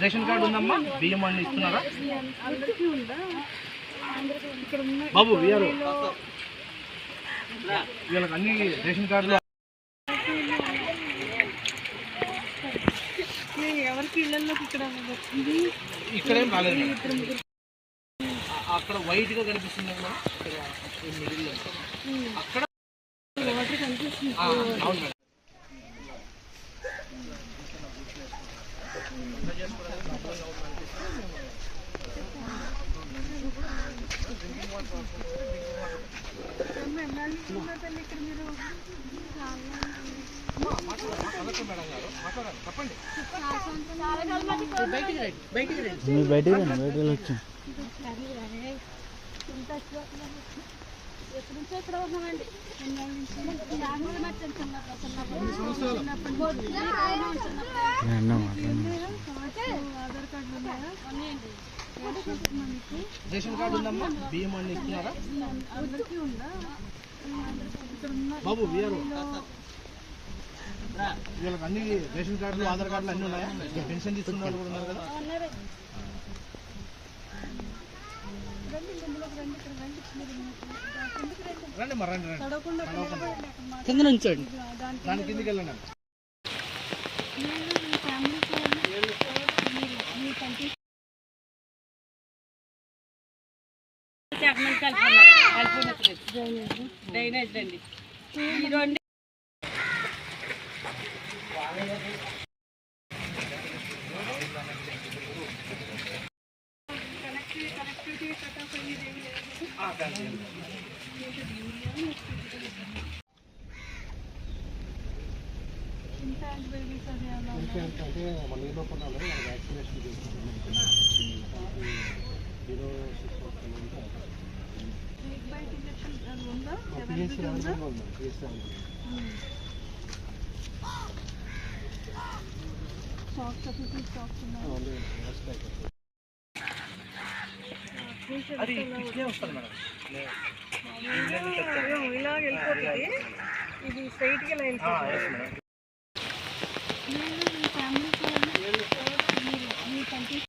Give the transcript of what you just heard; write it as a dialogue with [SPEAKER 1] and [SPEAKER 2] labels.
[SPEAKER 1] Ration
[SPEAKER 2] card ఉందమ్మా? బియ్యం అన్ని ఇస్తున్నారా? బాబు వీఆర్ వీళ్ళకి అన్ని రేషన్ కార్డులు.
[SPEAKER 1] ఎవరికి ఇళ్ళల్లోకి ఇక్కడ వచ్చింది
[SPEAKER 2] ఇక్కడేం రాలేదు. అక్కడ వైట్గా కనిపిస్తుంది కదా ఇక్కడ అక్కడ
[SPEAKER 1] వాటర్ కనిపిస్తుంది
[SPEAKER 3] నాకు బయటికి రండి బయటికి
[SPEAKER 1] చిన్నప్పుడు
[SPEAKER 3] అన్న మాట్లాడండి
[SPEAKER 1] ఆధార్ కార్డులు ఉన్నాయా రేషన్
[SPEAKER 2] కార్డు ఉందమ్మా? బియ్యం అన్ని ఇస్తున్నారా? బాబు వీఆర్ వీళ్ళకి అన్ని రేషన్ కార్డులు ఆధార్ కార్డులు అన్ని ఉన్నాయా? పెన్షన్ తీసుకున్న వాళ్ళు కూడా ఉన్నారు కదా.
[SPEAKER 1] రండి మీరు రండి
[SPEAKER 2] రండి.
[SPEAKER 3] కింద నుంచోండి
[SPEAKER 1] దానికి
[SPEAKER 2] దాని కిందికి వెళ్ళండి
[SPEAKER 4] సెగ్మెంట్ కలుపుకున్నారు కలుపుకున్నట్లేదు డ్రైనేజ్ అండి. ఈ రెండు
[SPEAKER 1] ఇంత
[SPEAKER 2] అంటే మన నీళ్ళు కొన్నాళ్ళు వ్యాక్సినేషన్
[SPEAKER 1] స్నేక్ ఉందా ఎవరికైతే ఉందా స్టాక్స్ అప్పుడు స్టాక్స్ ఉన్నాయి
[SPEAKER 2] అది ఇట్లే వస్తుంది మేడం
[SPEAKER 1] ఇలా వెళ్ళిపోతుంది ఇది స్ట్రైట్గా వెళ్ళిపోతుంది